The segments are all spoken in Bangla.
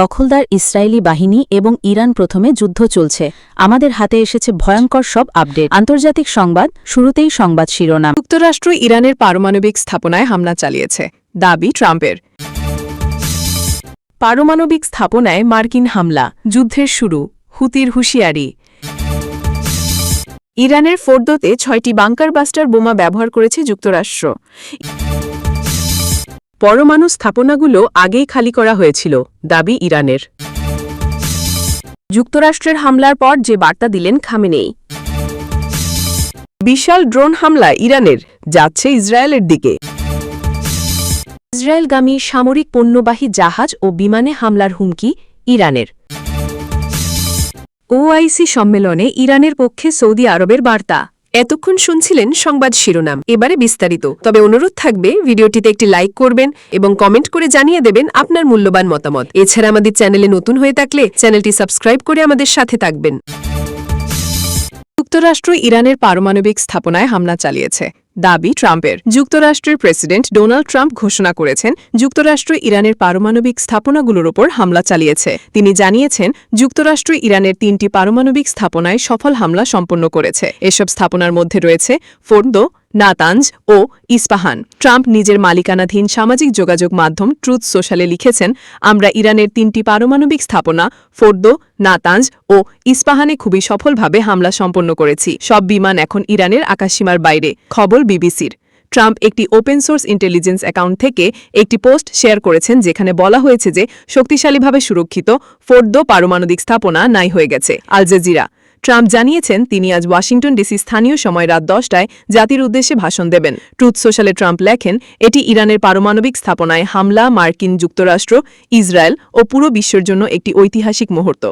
দখলদার ইসরায়েলি বাহিনী এবং ইরান প্রথমে যুদ্ধ চলছে। আমাদের হাতে এসেছে ভয়ঙ্কর সব আপডেট। আন্তর্জাতিক সংবাদ, শুরুতেই সংবাদ শিরোনাম। যুক্তরাষ্ট্র ইরানের পারমাণবিক স্থাপনায় হামলা চালিয়েছে। দাবি ট্রাম্পের। পারমাণবিক স্থাপনায় মার্কিন হামলা। যুদ্ধের শুরু। হুতির হুঁশিয়ারি। ইরানের ফোর্দোতে ছয়টি বাংকার বাস্টার বোমা ব্যবহার করেছে যুক্তরাষ্ট্র। পরমাণু স্থাপনাগুলো আগেই খালি করা হয়েছিল, দাবি ইরানের। যুক্তরাষ্ট্রের হামলার পর যে বার্তা দিলেন খামেনেই। বিশাল ড্রোন হামলা ইরানের, যাচ্ছে ইসরায়েলের দিকে। ইসরায়েলগামী সামরিক পণ্যবাহী জাহাজ ও বিমানে হামলার হুমকি ইরানের। ওআইসি সম্মেলনে ইরানের পক্ষে সৌদি আরবের বার্তা। এতক্ষণ শুনছিলেন সংবাদ শিরোনাম। এবারে বিস্তারিত। তবে অনুরোধ থাকবে, ভিডিওটিতে একটি লাইক করবেন এবং কমেন্ট করে জানিয়ে দেবেন আপনার মূল্যবান মতামত। এছাড়া আমাদের চ্যানেলে নতুন হয়ে থাকলে চ্যানেলটি সাবস্ক্রাইব করে আমাদের সাথে থাকবেন। যুক্তরাষ্ট্র ইরানের পারমাণবিক স্থাপনায় হামলা চালিয়েছে। দাবি ট্রাম্পের। যুক্তরাষ্ট্রের প্রেসিডেন্ট ডোনাল্ড ট্রাম্প ঘোষণা করেছেন, যুক্তরাষ্ট্র ইরানের পারমাণবিক স্থাপনাগুলোর ওপর হামলা চালিয়েছে। তিনি জানিয়েছেন, যুক্তরাষ্ট্র ইরানের তিনটি পারমাণবিক স্থাপনায় সফল হামলা সম্পন্ন করেছে। এসব স্থাপনার মধ্যে রয়েছে ফোর্দো নাতাঞ্জ ও ইস্পাহান। ট্রাম্প নিজের মালিকানাধীন সামাজিক যোগাযোগ মাধ্যম ট্রুথ সোশ্যালে লিখেছেন, আমরা ইরানের তিনটি পারমাণবিক স্থাপনা, ফোর্দো, নাতাঞ্জ ও ইস্পাহানে খুবই সফলভাবে হামলা সম্পন্ন করেছি। সব বিমান এখন ইরানের আকাশসীমার বাইরে। খবর বিবিসির। ট্রাম্প একটি ওপেন সোর্স ইন্টেলিজেন্স অ্যাকাউন্ট থেকে একটি পোস্ট শেয়ার করেছেন, যেখানে বলা হয়েছে যে, শক্তিশালীভাবে সুরক্ষিত ফোর্দো পারমাণবিক স্থাপনা নাই হয়ে গেছে। Al Jazeera. ট্রাম্প জানিয়েছেন তিনি আজ ওয়াশিংটন ডিসি স্থানীয় সময় রাত দশটায় জাতির উদ্দেশ্যে ভাষণ দেবেন। ট্রুথ সোশ্যালে ট্রাম্প লেখেন, এটি ইরানের পারমাণবিক স্থাপনায় হামলা, মার্কিন যুক্তরাষ্ট্র, ইসরায়েল ও পুরো বিশ্বের জন্য একটি ঐতিহাসিক মুহূর্ত।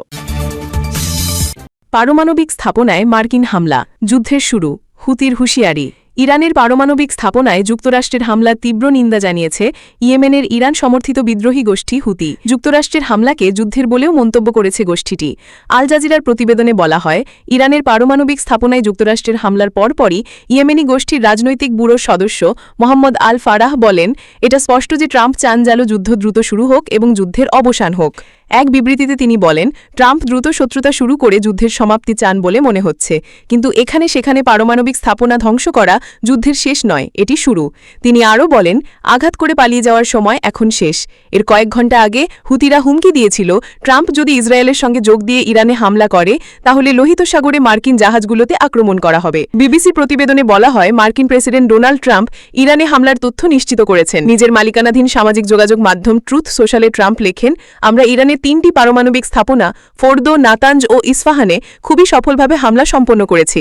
পারমাণবিক স্থাপনায় মার্কিন হামলা, যুদ্ধের শুরু, হুতির হুঁশিয়ারি। ইরানের পারমাণবিক স্থাপনায় যুক্তরাষ্ট্রের হামলার তীব্র নিন্দা জানিয়েছে ইয়েমেনের ইরান সমর্থিত বিদ্রোহী গোষ্ঠী হুতি। যুক্তরাষ্ট্রের হামলাকে যুদ্ধের বলেও মন্তব্য করেছে গোষ্ঠীটি। আল জাজিরার প্রতিবেদনে বলা হয়, ইরানের পারমাণবিক স্থাপনায় যুক্তরাষ্ট্রের হামলার পরপরই ইয়েমেনি গোষ্ঠীর রাজনৈতিক ব্যুরোর সদস্য মোহাম্মদ আল ফারাহ বলেন, এটা স্পষ্ট যে ট্রাম্প চান যুদ্ধ দ্রুত শুরু হোক এবং যুদ্ধের অবসান হোক। এক বিবৃতিতে তিনি বলেন, ট্রাম্প দ্রুত শত্রুতা শুরু করে যুদ্ধের সমাপ্তি চান বলে মনে হচ্ছে। কিন্তু এখানে সেখানে পারমাণবিক স্থাপনা ধ্বংস করা যুদ্ধের শেষ নয়, এটি শুরু। তিনি আরও বলেন, আঘাত করে পালিয়ে যাওয়ার সময় এখন শেষ। এর কয়েক ঘণ্টা আগে হুতিরা হুমকি দিয়েছিল, ট্রাম্প যদি ইসরায়েলের সঙ্গে যোগ দিয়ে ইরানে হামলা করে, তাহলে লোহিত সাগরে মার্কিন জাহাজগুলোতে আক্রমণ করা হবে। বিবিসি প্রতিবেদনে বলা হয়, মার্কিন প্রেসিডেন্ট ডোনাল্ড ট্রাম্প ইরানে হামলার তথ্য নিশ্চিত করেছেন। নিজের মালিকানাধীন সামাজিক যোগাযোগ মাধ্যম ট্রুথ সোশ্যালে ট্রাম্প লেখেন, আমরা ইরানের তিনটি পারমাণবিক স্থাপনা ফোর্দো নাতাঞ্জ ও ইস্ফাহানে খুবই সফলভাবে হামলা সম্পন্ন করেছি।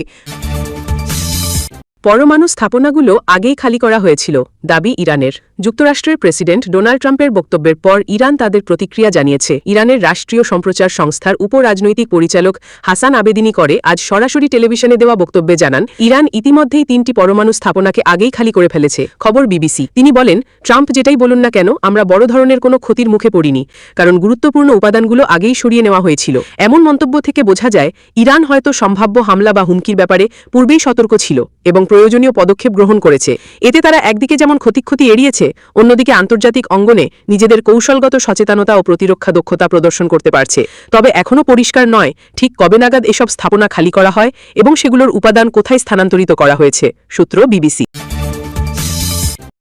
পরমাণু স্থাপনাগুলো আগেই খালি করা হয়েছিল, দাবি ইরানের। যুক্তরাষ্ট্রের প্রেসিডেন্ট ডোনাল্ড ট্রাম্পের বক্তব্যের পর ইরান তাদের প্রতিক্রিয়া জানিয়েছে। ইরানের রাষ্ট্রীয় সম্প্রচার সংস্থার উপরাজনৈতিক পরিচালক হাসান আবেদিনী করে, আজ সরাসরি টেলিভিশনে দেওয়া বক্তব্যে জানান, ইরান ইতিমধ্যেই তিনটি পরমাণু স্থাপনাকে আগেই খালি করে ফেলেছে, খবর বিবিসি। তিনি বলেন, ট্রাম্প যেটাই বলুন না কেন, আমরা বড় ধরনের কোনো ক্ষতির মুখে পড়িনি, কারণ গুরুত্বপূর্ণ উপাদানগুলো আগেই সরিয়ে নেওয়া হয়েছিল। এমন মন্তব্য থেকে বোঝা যায়, ইরান হয়তো সম্ভাব্য হামলা বা হুমকির ব্যাপারে পূর্বেই সতর্ক ছিল এবং প্রয়োজনীয় পদক্ষেপ গ্রহণ করেছে। এতে তারা একদিকে যেমন ক্ষতিক্ষতি এড়িয়েছে, অন্যদিকে আন্তর্জাতিক অঙ্গনে নিজেদের কৌশলগত সচেতনতা ও প্রতিরক্ষা দক্ষতা প্রদর্শন করতে পারছে। তবে এখনও পরিষ্কার নয় ঠিক কবে নাগাদ এসব স্থাপনা খালি করা হয় এবং সেগুলোর উপাদান কোথায় স্থানান্তরিত করা হয়েছে। সূত্র বিবিসি।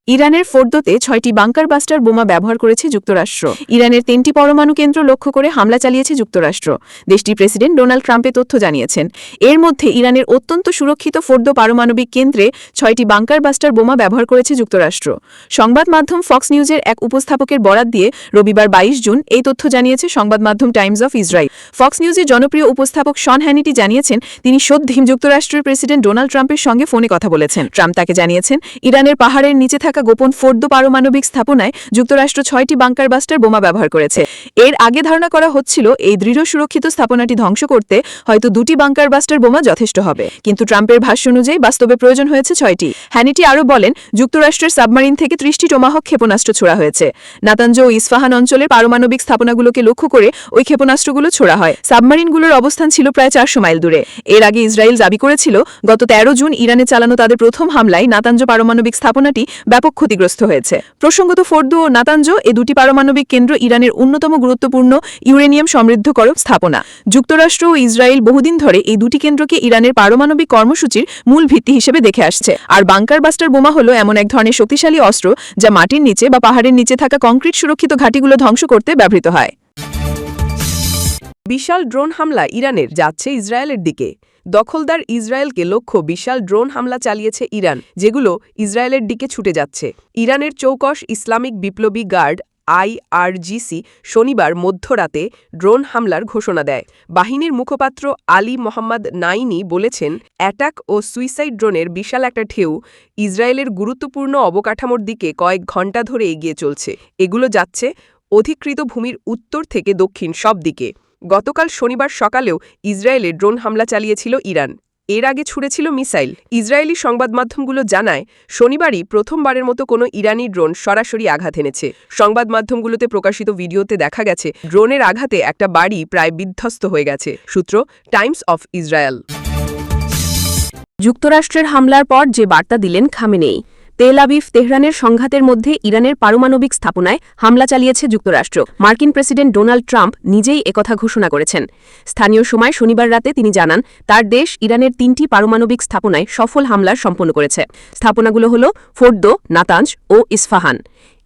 ইরানের ফোর্দোতে ছয়টি বাংকার বাস্টার বোমা ব্যবহার করেছে যুক্তরাষ্ট্র। ইরানের তিনটি পরমাণু কেন্দ্র লক্ষ্য করে হামলা চালিয়েছে যুক্তরাষ্ট্র। দেশটির প্রেসিডেন্ট ডোনাল্ড ট্রাম্পে তথ্য জানিয়েছেন। এর মধ্যে ইরানের অত্যন্ত সুরক্ষিত ফোর্দো পারমাণবিক কেন্দ্রে ছয়টি বাংকার বাস্টার বোমা ব্যবহার করেছে যুক্তরাষ্ট্র। সংবাদ মাধ্যম ফক্স নিউজের এক উপস্থাপকের বরাত দিয়ে রবিবার বাইশ জুন এই তথ্য জানিয়েছে সংবাদ মাধ্যম টাইমস অফ ইসরায়েল। ফক্স নিউজের জনপ্রিয় উপস্থাপক শন হ্যানিটি জানিয়েছেন, তিনি সত্যি যুক্তরাষ্ট্রের প্রেসিডেন্ট ডোনাল্ড ট্রাম্পের সঙ্গে ফোনে কথা বলেছেন। ট্রাম্প তাকে জানিয়েছেন, ইরানের পাহাড়ের নিচে থাকা গোপন ফোর্দো পারমাণবিক স্থাপনায় যুক্তরাষ্ট্র ছয়টি বাংকার বাস্টার বোমা ব্যবহার করেছে। এর আগে ধারণা করা হচ্ছিল, এই দৃঢ় সুরক্ষিত স্থাপনাটি ধ্বংস করতে হয়তো দুটি বাংকার বাস্টার বোমা যথেষ্ট হবে। কিন্তু ট্রাম্পের ভাষ্য অনুযায়ী বাস্তবে প্রয়োজন হয়েছে ছয়টি। হ্যানিটি আরও বলেন, যুক্তরাষ্ট্রের সাবমারিন থেকে ত্রিশটি টোমাহক ক্ষেপণাস্ত্র ছোড়া হয়েছে। নাতাঞ্জ ও ইস্ফাহান অঞ্চলের পারমাণবিক স্থাপনাগুলোকে লক্ষ্য করে ওই ক্ষেপণাস্ত্রগুলো ছোড়া হয়। সাবমারিনগুলোর অবস্থান ছিল প্রায় চারশো মাইল দূরে। এর আগে ইসরায়েল দাবি করেছিল, গত তেরো জুন ইরানে চালানো তাদের প্রথম হামলায় নাতাঞ্জ পারমাণবিক স্থাপনাটি ব্যাপক ব্যাপক ক্ষতিগ্রস্ত হয়েছে। প্রসঙ্গত ফোর্দো ও নাতাঞ্জ এ দুটি পারমাণবিক কেন্দ্র ইরানের অন্যতম গুরুত্বপূর্ণ ইউরেনিয়াম সমৃদ্ধকরক স্থাপনা। যুক্তরাষ্ট্র ও ইসরায়েল বহুদিন ধরে এই দুটি কেন্দ্রকে ইরানের পারমাণবিক কর্মসূচির মূল ভিত্তি হিসেবে দেখে আসছে। আর বাংকার বাস্টার বোমা হলো এমন এক ধরনের শক্তিশালী অস্ত্র যা মাটির নিচে বা পাহাড়ের নিচে থাকা কংক্রিট সুরক্ষিত ঘাঁটিগুলো ধ্বংস করতে ব্যবহৃত হয়। বিশাল ড্রোন হামলা ইরানের যাচ্ছে ইসরায়েলের দিকে। দখলদার ইসরায়েলকে লক্ষ্য বিশাল ড্রোন হামলা চালিয়েছে ইরান, যেগুলো ইসরায়েলের দিকে ছুটে যাচ্ছে। ইরানের চৌকশ ইসলামিক বিপ্লবী গার্ড আইআরজিসি শনিবার মধ্যরাতে ড্রোন হামলার ঘোষণা দেয়। বাহিনীর মুখপাত্র আলী মোহাম্মদ নাইনি বলেছেন, অ্যাটাক ও সুইসাইড ড্রোনের বিশাল একটা ঢেউ ইসরায়েলের গুরুত্বপূর্ণ অবকাঠামোর দিকে কয়েক ঘণ্টা ধরে এগিয়ে চলছে। এগুলো যাচ্ছে অধিকৃত ভূমির উত্তর থেকে দক্ষিণ সব দিকে। গতকাল শনিবার সকালেও ইসরায়েলে ড্রোন হামলা চালিয়েছিল ইরান। এর আগে ছুড়েছিল মিসাইল। ইসরায়েলি সংবাদমাধ্যমগুলো জানায়, শনিবারই প্রথমবারের মতো কোনো ইরানি ড্রোন সরাসরি আঘাত এনেছে। সংবাদমাধ্যমগুলোতে প্রকাশিত ভিডিওতে দেখা গেছে, ড্রোনের আঘাতে একটা বাড়ি প্রায় বিধ্বস্ত হয়ে গেছে। সূত্র, টাইমস অফ ইসরায়েল। যুক্তরাষ্ট্রের হামলার পর যে বার্তা দিলেন খামেনেই তেল আবিব তেহরানের সংঘাতের মধ্যে ইরানের পারমাণবিক স্থাপনায় হামলা চালিয়েছে যুক্তরাষ্ট্র। মার্কিন প্রেসিডেন্ট ডোনাল্ড ট্রাম্প নিজেই একথা ঘোষণা করেছেন। স্থানীয় সময় শনিবার রাতে তিনি জানান, তার দেশ ইরানের তিনটি পারমাণবিক স্থাপনায় সফল হামলার সম্পন্ন করেছে। স্থাপনাগুলো হল ফোর্দো, নাতাঞ্জ ও ইস্ফাহান।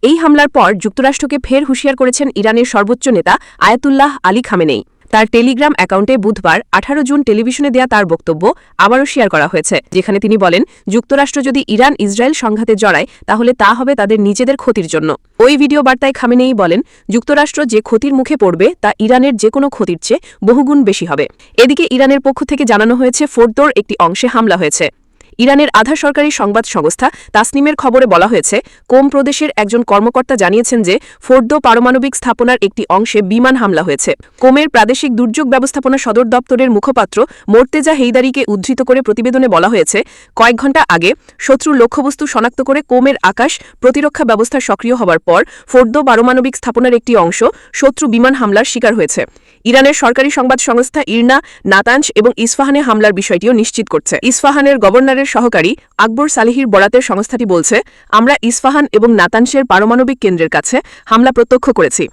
এই হামলার পর যুক্তরাষ্ট্রকে ফের হুঁশিয়ার করেছেন ইরানের সর্বোচ্চ নেতা আয়াতুল্লাহ আলী খামেনেই। তার টেলিগ্রাম অ্যাকাউন্টে বুধবার আঠারো জুন টেলিভিশনে দেয়া তার বক্তব্য আবারও শেয়ার করা হয়েছে, যেখানে তিনি বলেন, যুক্তরাষ্ট্র যদি ইরান ইসরায়েল সংঘাতে জড়ায়, তাহলে তা হবে তাদের নিজেদের ক্ষতির জন্য। ওই ভিডিও বার্তায় খামেনেই বলেন, যুক্তরাষ্ট্র যে ক্ষতির মুখে পড়বে, তা ইরানের যে কোনো ক্ষতির চেয়ে বহুগুণ বেশি হবে। এদিকে ইরানের পক্ষ থেকে জানানো হয়েছে, ফোর্দোর একটি অংশে হামলা হয়েছে। ইরানের আধা সরকারি সংবাদ সংস্থা তাসনিমের খবরে বলা হয়েছে, কোম প্রদেশের একজন কর্মকর্তা জানিয়েছেন যে, ফোর্দো পারমাণবিক স্থাপনার একটি অংশে বিমান হামলা হয়েছে। কোমের প্রাদেশিক দুর্যোগ ব্যবস্থাপনা সদর দপ্তরের মুখপাত্র মোর্তেজা হেইদারিকে উদ্ধৃত করে প্রতিবেদনে বলা হয়েছে, কয়েক ঘণ্টা আগে শত্রুর লক্ষ্যবস্তু শনাক্ত করে কোমের আকাশ প্রতিরক্ষা ব্যবস্থা সক্রিয় হওয়ার পর ফোর্দো পারমাণবিক স্থাপনার একটি অংশ শত্রু বিমান হামলার শিকার হয়েছে। ইরানের সরকারি সংবাদ সংস্থা ইরনা নাতাঞ্জ এবং ইসফাহানে হামলার বিষয়টিও নিশ্চিত করছে। ইসফাহানের গভর্নরের সহকারী আকবর সালিহির বরাতের সংস্থাটি বলছে, আমরা ইসফাহান এবং নাতাঞ্জের পারমাণবিক কেন্দ্রের কাছে হামলা প্রত্যক্ষ করেছি।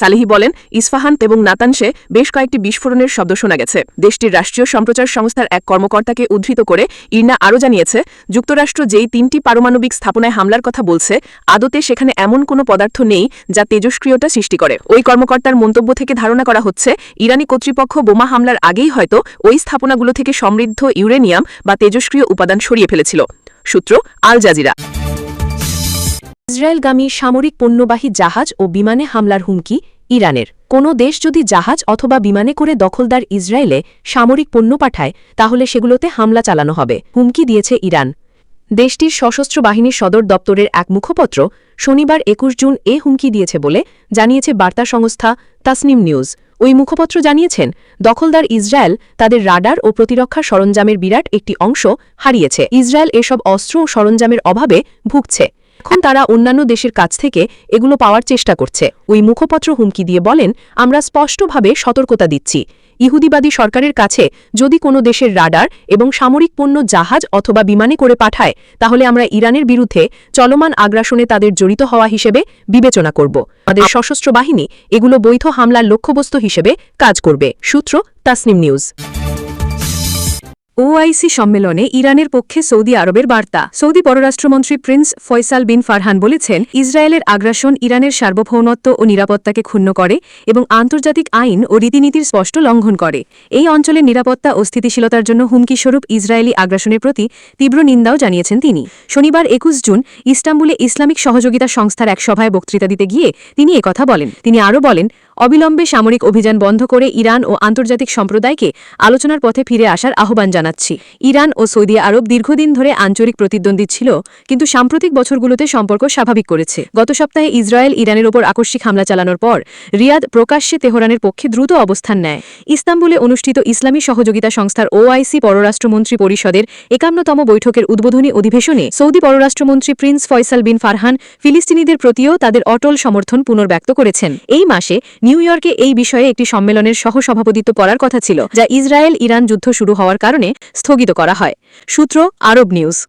সালিহি বলেন, ইস্ফাহান এবং নাতানসে বেশ কয়েকটি বিস্ফোরণের শব্দ শোনা গেছে। দেশটির রাষ্ট্রীয় সম্প্রচার সংস্থার এক কর্মকর্তাকে উদ্ধৃত করে ইরনা আরও জানিয়েছে, যুক্তরাষ্ট্র যেই তিনটি পারমাণবিক স্থাপনায় হামলার কথা বলছে, আদতে সেখানে এমন কোনো পদার্থ নেই যা তেজস্ক্রিয়তা সৃষ্টি করে। ওই কর্মকর্তার মন্তব্য থেকে ধারণা করা হচ্ছে, ইরানি কর্তৃপক্ষ বোমা হামলার আগেই হয়তো ওই স্থাপনাগুলো থেকে সমৃদ্ধ ইউরেনিয়াম বা তেজস্ক্রিয় উপাদান সরিয়ে ফেলেছিল। সূত্র আল জাজিরা। ইসরায়েলগামী সামরিক পণ্যবাহী জাহাজ ও বিমানে হামলার হুমকি ইরানের। কোনো দেশ যদি জাহাজ অথবা বিমানে করে দখলদার ইসরায়েলে সামরিক পণ্য পাঠায়, তাহলে সেগুলোতে হামলা চালানো হবে, হুমকি দিয়েছে ইরান। দেশটির সশস্ত্র বাহিনীর সদর দপ্তরের এক মুখপত্র শনিবার একুশ জুন এ হুমকি দিয়েছে বলে জানিয়েছে বার্তা সংস্থা তাসনিম নিউজ। ওই মুখপত্র জানিয়েছেন, দখলদার ইসরায়েল তাদের রাডার ও প্রতিরক্ষা সরঞ্জামের বিরাট একটি অংশ হারিয়েছে। ইসরায়েল এসব অস্ত্র ও সরঞ্জামের অভাবে ভুগছে। এখন তারা অন্যান্য দেশের কাছ থেকে এগুলো পাওয়ার চেষ্টা করছে। ওই মুখপত্র হুমকি দিয়ে বলেন, আমরা স্পষ্টভাবে সতর্কতা দিচ্ছি। ইহুদিবাদী সরকারের কাছে যদি কোনো দেশের রাডার এবং সামরিক পণ্য জাহাজ অথবা বিমানে করে পাঠায়, তাহলে আমরা ইরানের বিরুদ্ধে চলমান আগ্রাসনে তাদের জড়িত হওয়া হিসেবে বিবেচনা করব। আমাদের সশস্ত্র বাহিনী এগুলো বৈধ হামলার লক্ষ্যবস্তু হিসেবে কাজ করবে। সূত্র তাসনিম নিউজ। ওআইসি সম্মেলনে ইরানের পক্ষে সৌদি আরবের বার্তা। সৌদি পররাষ্ট্রমন্ত্রী প্রিন্স ফয়সাল বিন ফারহান বলেছেন, ইসরায়েলের আগ্রাসন ইরানের সার্বভৌমত্ব ও নিরাপত্তাকে ক্ষুণ্ণ করে এবং আন্তর্জাতিক আইন ও রীতিনীতির স্পষ্ট লঙ্ঘন করে। এই অঞ্চলের নিরাপত্তা ও স্থিতিশীলতার জন্য হুমকিস্বরূপ ইসরায়েলি আগ্রাসনের প্রতি তীব্র নিন্দাও জানিয়েছেন তিনি। শনিবার একুশ জুন ইস্তাম্বুলে ইসলামিক সহযোগিতা সংস্থার এক সভায় বক্তৃতা দিতে গিয়ে তিনি একথা বলেন। তিনি আরও বলেন, অবিলম্বে সামরিক অভিযান বন্ধ করে ইরান ও আন্তর্জাতিক সম্প্রদায়কে আলোচনার পথে ফিরে আসার আহ্বান জানাচ্ছি। ইরান ও সৌদি আরব দীর্ঘদিন ধরে আঞ্চলিক প্রতিদ্বন্দ্বী ছিল, কিন্তু সাম্প্রতিক বছরগুলোতে সম্পর্ক স্বাভাবিক করেছে। গত সপ্তাহে ইসরায়েল ইরানের ওপর আকস্মিক হামলা চালানোর পর রিয়াদ প্রকাশ্যে তেহরানের পক্ষে দ্রুত অবস্থান নেয়। ইস্তাম্বুলে অনুষ্ঠিত ইসলামী সহযোগিতা সংস্থার ওআইসি পররাষ্ট্রমন্ত্রী পরিষদের একান্নতম বৈঠকের উদ্বোধনী অধিবেশনে সৌদি পররাষ্ট্রমন্ত্রী প্রিন্স ফয়সাল বিন ফারহান ফিলিস্তিনিদের প্রতিও তাদের অটল সমর্থন পুনর্ব্যক্ত করেছেন। এই মাসে নিউ ইয়র্কে এই বিষয়ে একটি সম্মেলনের সহসভাপতিত্ব করার কথা ছিল, যা ইসরায়েল ইরান যুদ্ধ শুরু হওয়ার কারণে স্থগিত করা হয়। সূত্র আরব নিউজ।